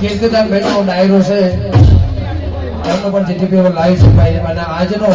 કીર્તિદાન બેટનો ડાયરો છે. એમનો પણ જીટીપીઓ લાઈવ છે ભાઈ. અને આજનો